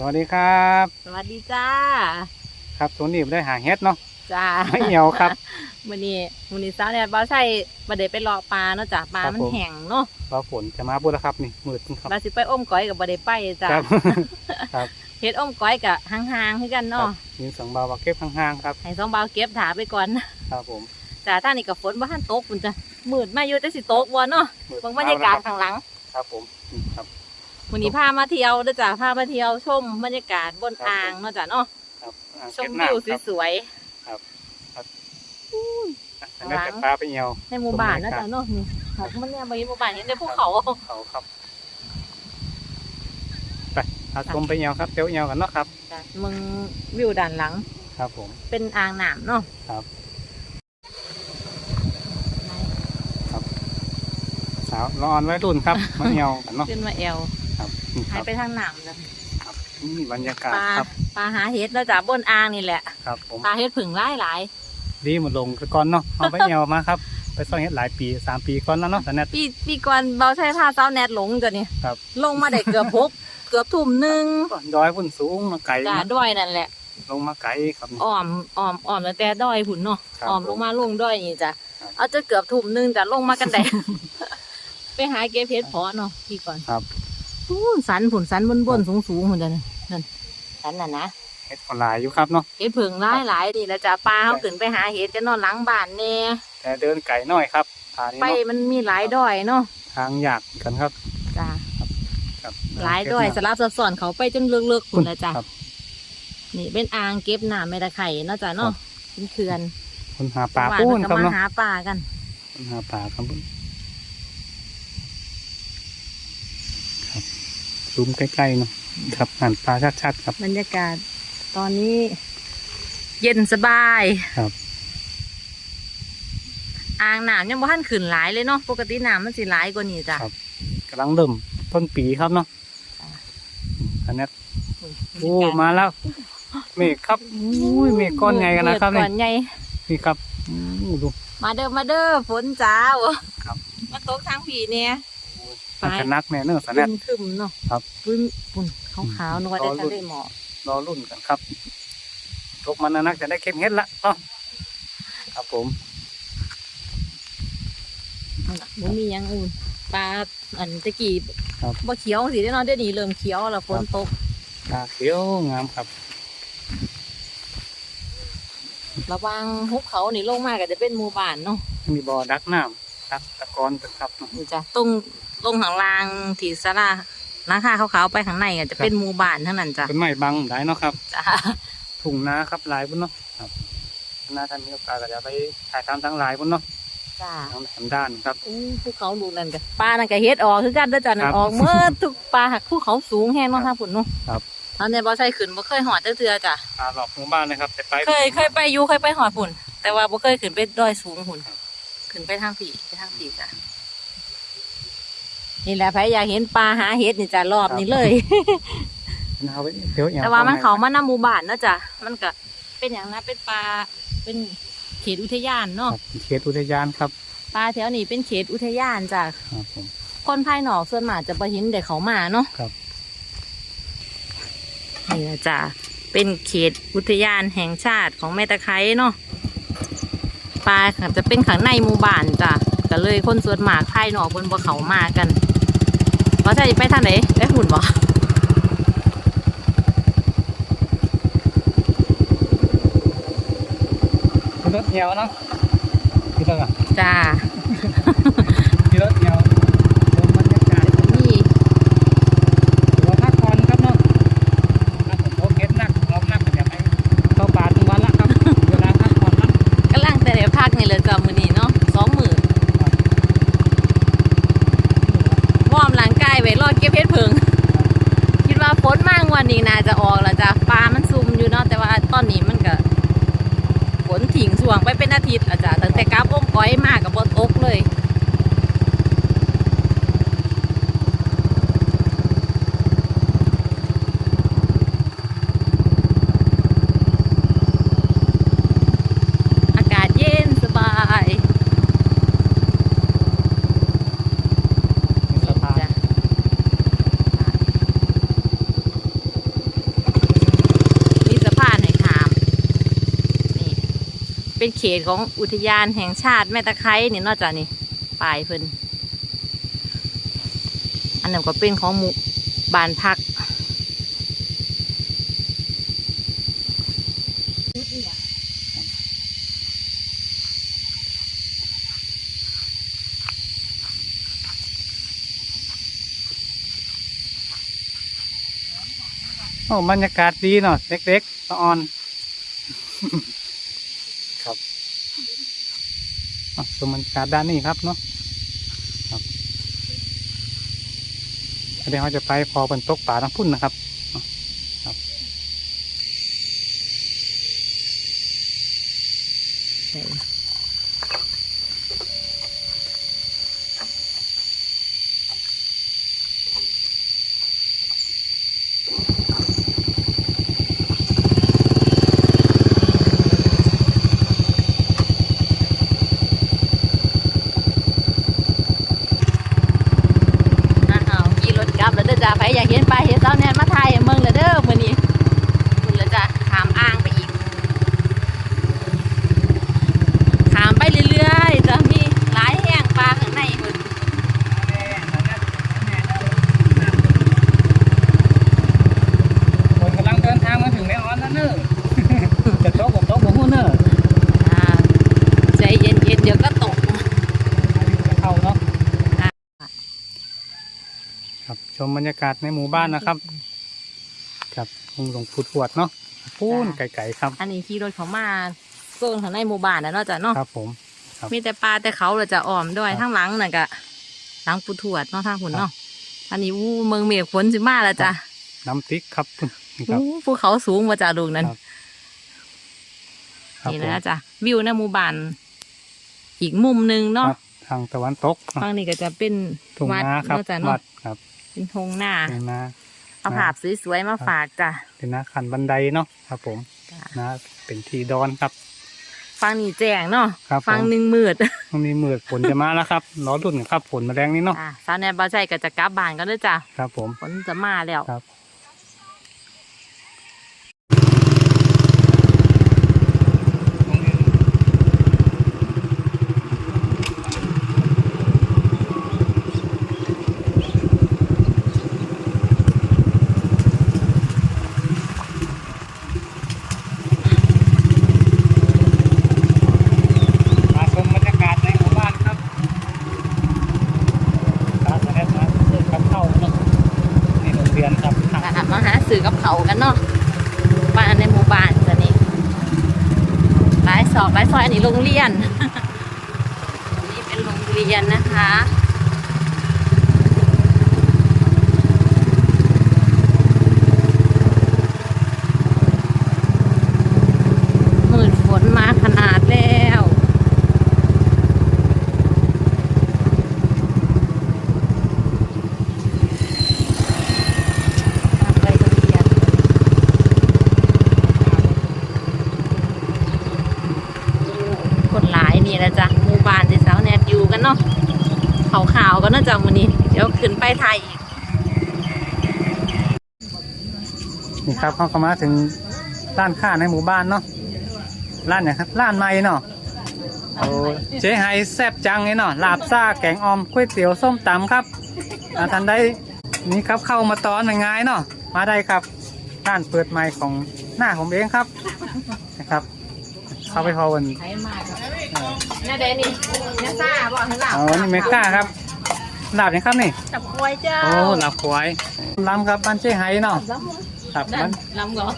สวัสดีครับ สวัสดีจ้า ครับสวนนี้ได้หาเฮ็ดเนาะจ้าไม่เหี่ยวครับวันนี้วันนี้สาวเนี่ยบ่ใช่บ่ได้ไปรอปลาเนาะจ้ะปลาครับมันผมแห้งเนาะเราฝนจะมาบุญแล้วครับนี่มืดครับบาสิไปอ้อมก้อยกับบ่ได้ไปจ้ะครับครับเฮ็ดอ้อมก้อยกับห่างๆคือกันครัเนาะบมีสองเบาว่าเก็บห่างๆครับให้สองบ่าวเก็บถาไปก่อนครับผมจ้าถ้านี่ก็ฝนบ่ทันตกพุ่นจ้ะมืดมาอยู่แต่สิตกบ่เนาะมืดเบางบรรยากาศข้างหลัง ครับผมนี่ครับ วันนี้พามาเที่ยวเด้อจ้ะพามาเที่ยวชมบรรยากาศบนครับอ่างเนาะจ้ะเนาะครับอ่าชเก็มบวิวน้ำครับ สวยอันนี้จะปลาไปเหี่ยวๆในหมู่บ้านเนาะชมบรรยากาศจ้ะเนาะนี่ครับมันเนี่ยบ่เห็นหมู่บ้านเห็นแต่ภูเขา เขาครับไปเอาชมไปเหี่ยวครับเตี้ยวเหี่ยวกันเนาะครับจ้ะมึงวิวด้านหลัง ครับผม เป็นอ่างน้ำเนาะครับ สาวรอนไว้รุ่นครับ มาเหี่ยวกันเนาะ ขึ้นมาแอวครับนี่ค หายรับไปทางน้ำจ้ะครับนี่บรรยากาศปลาครับปลาหาเห็ดแล้วจ้ะบนอ่างนี่แหละครับผมปลาเห็ดผึ่งหลายหลายดีหมดลงคือก่อนเนาะเอาไปเหี่ยวมาครับไปซ่อนเฮ็ดหลายปีสามปีก่อนแล้วเนาะแต่เน็ตปีปีก่อนเบาใช้ผ้าเสาแนทหลงจ้ะนี่ครับลงมาได้เกือบพกเกือบทุ่มหนึ่งดอยพุ่นสูงมาไกลจ้ะเนาะด้อยนั่นแหละ ลงมาไกลครับนี่อ้อมอ้อมอ้อมตั้งแต่ด้อยผุนเนาะครับอ้อมลงมาลงด้อยนี่จ้ะครับเอาจะเกือบทุ่มหนึ่งจ้ะลงมากันได้ไปหาเก็บเห็ดเพาะเนาะพี่ก่อนครับอู้ สันผุนสันบนบนสูงสูงๆผุนจ้ะนี่นั่นสันน่ะนะเฮ็ดคนหลายอยู่ครับเนาะเห็ดผึ่งหลายหลายดีแล้วจ้ะปลาเขาขึ้นไปหาเห็ดกันนอนหลังบ้านแน่แต่เดินไกลหน่อยครับทางนี้ไปเนาะมันมีหลายด้อยเนาะทางยากกันครับจ้ะครับหลายด้อยสลับซับซ้อนเขาไปจนเลือกๆคุณนะจ๊ะครับนี่เป็นอ่างเก็บน้ำไม่ตะไคร่เนาะจ้ะเนาะครับเป็นเขื่อนคนหาปลาว่ปูเพิ่นนครับก็มาเนาะหาปลากันคนหาปลาครับครับ ซูมใกล้ๆเนาะครับหันปลาชัดๆครับ บรรยากาศตอนนี้ เย็นสบายครับ อ่างน้ำยังบ่ทันขึ้นหลายเลยเนาะปกติน้ำมันสิหลายกว่านี้จ้ะครับ กำลังเริ่มต้นปีครับเนาะอันนี้โอ้มาแล้ว เมฆครับอุ้ยเมฆก้อนใหญ่กันนะครับเมนี่ฆก้อนใหญ่นี่ครับอู้ดูมาเด้อมาเด้อฝนจ้าวครับมาตกทางผีเนี่ยไปมันจะนักแน่เนอะสันขึ้แน่นขึ้นเนาะครับปุ้นปุ่นขาวๆนวลได้รอลุ้นทะเลหมอกรอรุ่นกันครับตกมันนะนักจะได้เก็บเห็ดละเนาะครับผมบ่มีหยังอื่นปลาอันตะกี้ครับบ่เขียวสิได้เนาะเดี๋ยวนี้เริ่มเขียวแล้วฝนตกตาเขียวงามครับระวังหุบเขานี่ลงมาก็จะเป็นหมู่บ้านเนาะมีบ่อดักน้ำดักตะกอนเป็นครับเนาะนี่จ้ะตรง ลงข้างล่างที่ศาลาราคาขาวๆไปข้างในก็จะเป็นหมู่บ้านทั้งนั้นจ้ะเป็นไม้บังได้เนาะครับจ้ะถุงนาครับลายบุญเนาะครับนาท่านมีโอกาสก็จะไปถ่ายทำทั้งลายบุญเนาะจ้ะทั้งแถมด้านครับอู้ภูเขาลูกนั่นก็ปลานั่นก็เฮ็ดออกคือกันเด้อจ้ะนั่ครันบออกเมื่อทุกปลาหักภูเขาสูงแฮงเนาะทางพุ่นเนาะครับอันนี้บ่ใช่ขึ้นบ่เคยหอดจักเทื่อจ้ะปลาหลอกหมู่บ้านนะครับแต่ไปเคยเคยไปอยู่เคยไปหอดพุ่นแต่ว่าบ่เคยขึ้นไปดอยสูงพุ่นขึ้นไปทางผีไปทางผีจ้ะ นี่แหละใครอยากเห็นปลาหาเห็ดนี่จ้ะรอบนี้เลยนะครับเดี๋ยวอย่แต่ว่ามันเขามานำหมู่บ้านเนาะจ้ะมันก็เป็นอย่างนั้นเป็นปลาเป็นเขตอุทยานคเนาะรับเขตอุทยานครับปลาแถวนี้เป็นเขตอุทยานจ้ะครับผมคนภายนอกส่วนมากจะไปเห็นแต่เขามาเนาะครับนี่นะจ้ะเป็นเขตอุทยานแห่งชาติของแม่ตะไคร้เนาะปลาก็จะเป็นข้างในหมู่บ้านจ้ะก็เลยคนส่วนมากภายนอกคนบ่เขามากัน ว่าใช่ไปทางไหนไปหุ่นบ่มีรถเหี่ยวเนาะมีรถอะจ้า มีรถเหี่ยวชมบรรยากาศ นี่ หัวพักผ่อนครับเนาะถ้าผมโอเคนักลองนักก็จะไปเข้าป่าทุกวันละครับ เวลาพักผ่อนละ กำลังแต่เดี๋ยวพักนี่เลยจ้ะมือนี้เนาะสองมือวอร์มร่างกายไว้รอเก็บเพชรเพิง คิดว่าฝนมากวันนี้น่าจะออกแล้วจ้ะปลามันซุ่มอยู่เนาะแต่ว่าตอนนี้มันก็ฝนถิงส่วงไปเป็นอาทิตย์อะจ้ะตั้งแต่กราบอ้อมก้อยมากกับบนตกเลยอากาศเย็นสบาย มีสะพาน จ้ะ เป็นเขตของอุทยานแห่งชาติแม่ตะไคร้นี่นอกจากนี่ปลายเพิ่นอันนั้นก็เป็นของหมู่บ้านพักโอ้บรรยากาศดีเนาะเล็กๆละอ่อน ครับ อะชมบรรยากาศด้านนี้ครับเนาะครับเดี๋ยวเราจะไปพอเป็นตกป่าทั้งพุ่นนะครับ อ้าวขี่รถกลับแล้วเด้อจ้าไปอยากเห็นไปลาเห็นเจ้าแนนมาถ่ายให้เมืองเลยเด้อมื้อนี้คุณแล้วจ้ะขามอ่างไปอีกขามไปเรื่อยๆจะมีหลายแห่งปลาข้างในพุ่น คนกำลังเดินทางมาถึงแม่ออนแล้วเนอะ จะโต๊ะผมโต๊ะผมหูเนอะ อ่าใจเย็นๆเดี๋ยวก็ตก จะเข้าเนาะ อะ ครับช มบรรยากาศในหมู่บ้านนะครับ ครับคงหลงพุดปวดเนาะพูนไก่ๆครับ อันนี้ขี่รถเขามาโซนข้างในหมู่บ้านนะเนาะจ้ะเนาะครับผมครับมีแต่ปลาแต่เขาเราจะอ้อมด้วยครับทั้งหลังน่ะก็หลังปูถวดเนาะทางหุ่นเนาะอันนี้วู้เมืองเมฆฝนสิมาแล้วจ้ะน้ำติ๊กครับพุ่นนี่ครับอู้ภูเขาสูงมาจากลูกนั้นครับครับนี่ผมนะจ้ะวิวในหมู่บ้านอีกมุมหนึงคเนาะรับทางตะวันตกเนาะฝั่งนี้ก็จะเป็นทุ่งวัดนาครับเนาะจ้ะวัเนาะดครับ เป็นทงหน้าทุ่งนาเอาภาพสวยๆมาฝากจ้ะเป็นนาขันบันไดเนาะครับผมจ้ะนะเป็นทีดอนครับฝั่งนี้แจ้งเนาะครับผมฝั่งหนึ่งมืดตรงนี้มืดฝนจะมาแล้วครับรอรุ่นครับฝนมาแรงนี้เนาะอะสาวแนนบาใจก็จะกลับบ้านกันเด้วยจ้ะครับผมฝนจะมาแล้วครับ มาชมบรรยากาศในหมู่บ้านครับครับมาแล้วครับเดินกับเข้าเนาะนี่โรงเรียนครับทาง อะมาหา สื่อกับเขากันเนาะบ้านในหมู่บ้านจ้ะนี่หลายสอบหลายซอยอันนี้โรงเรียน นี่เป็นโรงเรียนนะคะ มืดฝนมาขนาดแล้ว ทางไปโรงเรียนคนหลายนี่แหละจ้ะหมู่บ้านที่สาวแนทอยู่กันเนาะขาวๆกันเนาะจ้ะมื้อนี้ เดี๋ยวขึ้นไปไทยอีก นี่ ครับเขาก็มาถึงร้านค้าในหมู่บ้านเนาะร้านเนี่ยครับร้านใหม่เนาะโอ้เจ๊ไฮแซ่บจังเลยเนาะลาบซ่าแกงออมก๋วยเตี๋ยวส้มตำครับอาทันได้นี่ครับเข้ามาตอนง่ายๆเนาะมาได้ครับร้านเปิดใหม่ของหน้าผมเองครับนะครับ เข้าไปพอวันไทยมากน่าเดนี่น่าซ่าบอกให้หลับอ๋อนี่เมก้าครับลาบนี่ครับนี่จับกล้วยเจ้าโอ้ลาบควายลำครับบ้านเจ๊ไฮเนาะล้ ครับำนั่มันนล้ำเหรอ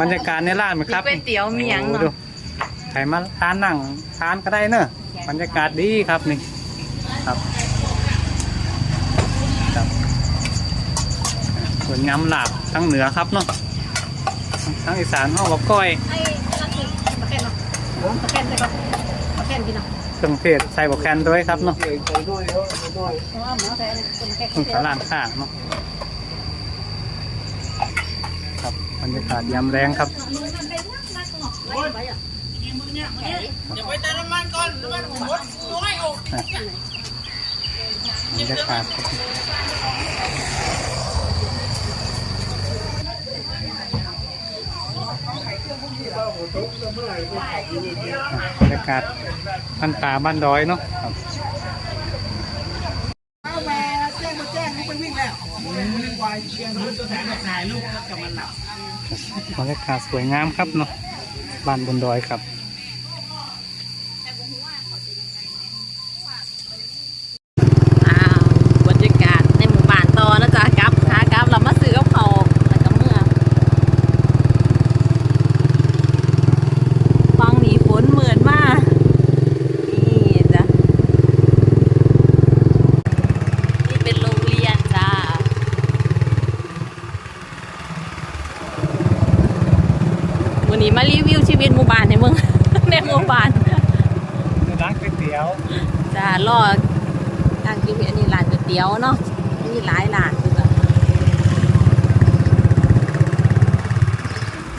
บรรยากาศในร้านไหมครับมีก๋วยเตี๋ยวมีหยังเนอะโดูใครมาทานนั่งทานก็ได้เนอะบรรยากาศดีครับนี่ครับครับส่วนยำหลาบทั้งเหนือครับเนาะทั้งอีสานห้องกับก้อยไอ้นั่นคือมาแค่นเนาะมาแค่นเลยครับมาแค่นพี่น้องเครื่องเทศใส่บกแคนด้วยครับเนาะเพราะว่าหมอใส่อะไรเป็นแค่ต้องสาลานข้างเนาะค รับบรรยากาศยามแรงครับอย่าไปเติมน้ำมันก่อนน้ำมันผมหมดน้อยออกบรรยากาศครับบรรยากาศบ้านป่าบ้านดอยเนาะครับถ้าแม่แจ้งมาแจ้งลูกมันวิ่งแล้ววายเชียงลูกแสงถ่ายลูกแล้วกับมันหลับ บรรยากาศสวยงามครับเนาะบ้านบนดอยครับ อ้าวบรรยากาศในหมู่บ้านต่อนะจ๊ะกลับหากลับเรามาซื้อกับเขาวแล้วก็เมื่อฟังหนีฝนเหมือนมาก นี่จ้ะ นี่เป็นโรงเรียนจ้า วันนี้มารีวิวชีวิตหมู่บ้านในเมือง ในหมู่บ้านร้านก๋วยเตี๋ยวจะรอทางกินอันนี้ร้านก๋วยเตี๋ยวเนาะมีหลายร้านอยู่จ้ะ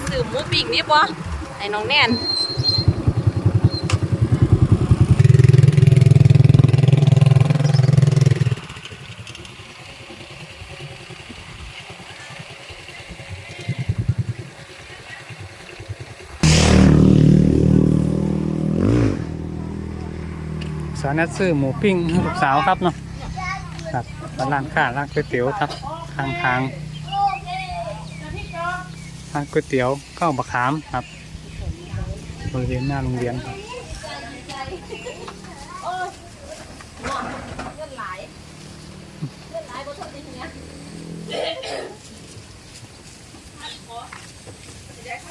สื่อหมูปิ้งนี่ปะไอ้น้องแน่น สาวนัดซื้อหมูปิ้งให้ลูกสาวครับเนาะครับร้านค้าร้านก๋วยเตี๋ยวครับทางทางร้านก๋วยเตี๋ยวข้าวบะขามครับบริเวณหน้าโรงเรียนครับ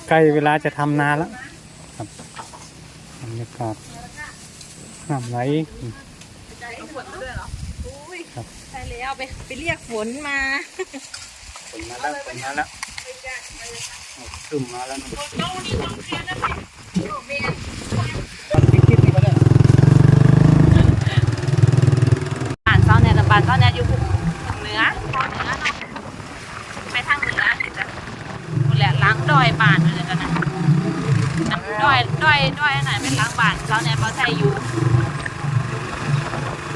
ใกล้เวลาจะทำนาแล้วครับบรรยากาศ น้ำไหลครับ ใช่แล้วไปไปเรียกฝนมาฝนมาแล้วฝนมาแล้วซึมมาแล้วนะติ๊กติ๊กนี่ก็ได้บ้านเจ้าเนี่ยบ้านเจ้าเนี่ยอยู่เหนือทางเหนือเนาะไปทางเหนือนี่จ้ะนู่นแหละล้างดอยบ้านเลยกันนะดอยดอยดอยอันไหนเป็นล้างบ้านเจ้าเนี่ยเขาใช้อยู่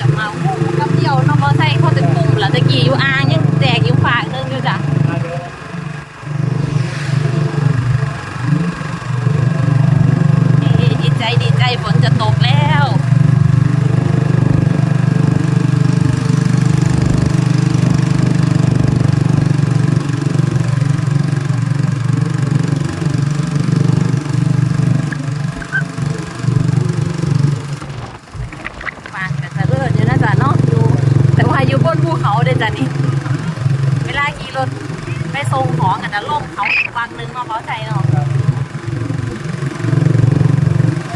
กับมาหุ้มกับเดียวเน้องบอใส่เขาจะกลุ่มแล้วตะกี้อยู่อ่างยังแจกอยู่ฝากนึงอยู่จ้ะเอ้ยดีใจดีใจฝนจะตกแล้ว บ้านก็จะเลื่อนอยู่นะจ๊ะเนาะอยู่ แต่ว่าอยู่บนภูเขาเด้อจ้ะนี่ เว ลาขี่รถไปส่งของกันนะลงเขาอีกฝั่งหนึงเนาะเขาใจเนาะ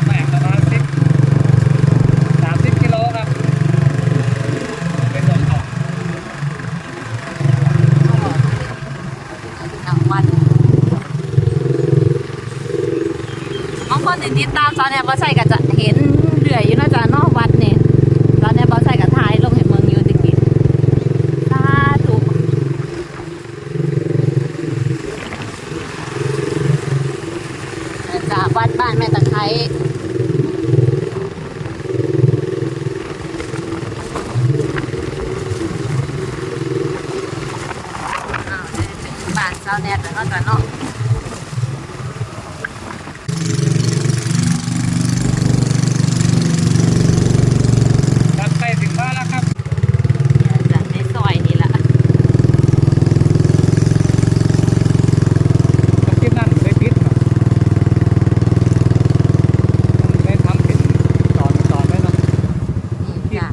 แบ่งประมาณสิบสามสิบกิโลครับไปส่งของกลางวันบางคนติดติดตามตอนเนี้ยบอใส่ก็จะเห็นเรื่อยอยู่นะจ๊ะเนอกวัดเนี่ยตอนเนี้ยบอใส่กับถ่ายลงเห็นเมืองอยู่ตะกี้สาธุนะจ๊ะวัดบ้านแม่ตะไคร้อ้าวได้ถึงบ้านเจ้าแนทแล้วเนาะจ๊ะเนาะ รับใกล้ถึงบ้านแล้วครับ จากในซอยนี่แหละ ตรงที่นั่นไม่ปิดครับมันไม่ทำเป็นตอนตอนไว้เนาะ นี่จ้ะ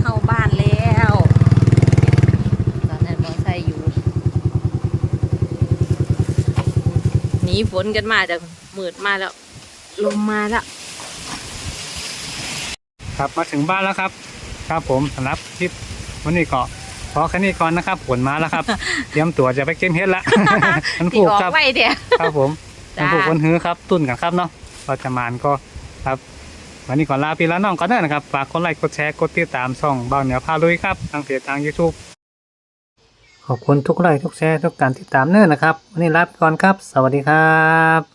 เข้าบ้านแล้ว ตอนนั้นมอไซค์อยู่ห นีฝนกันมาจากมืดมาแล้ว ลมมาแล้ว ครับมาถึงบ้านแล้วครับ ครับผมสำหรับคลิปวันนี้ก็พอแค่นี้ก่อนนะครับผลมาแล้วครับเตรียมตัวจะไปเก็บเฮ็ดละมันตีผูกออกครับไว้เดียวครับผมจ้ามันผูกบนหื้อครับตุ้นกันครับเนาะปัจมานก็ครับ วันนี้ก่อนลาพี่ละน้องก่อนเด้อนะครับฝากกดไลค์กดแชร์กดติดตามช่องเบาเหนียวพาลุยครับทางเพจทาง YouTube ขอบคุณทุกไลค์ทุกแชร์ทุกการติดตามเน้อนะครับ วันนี้ลาไปก่อนครับ สวัสดีครับ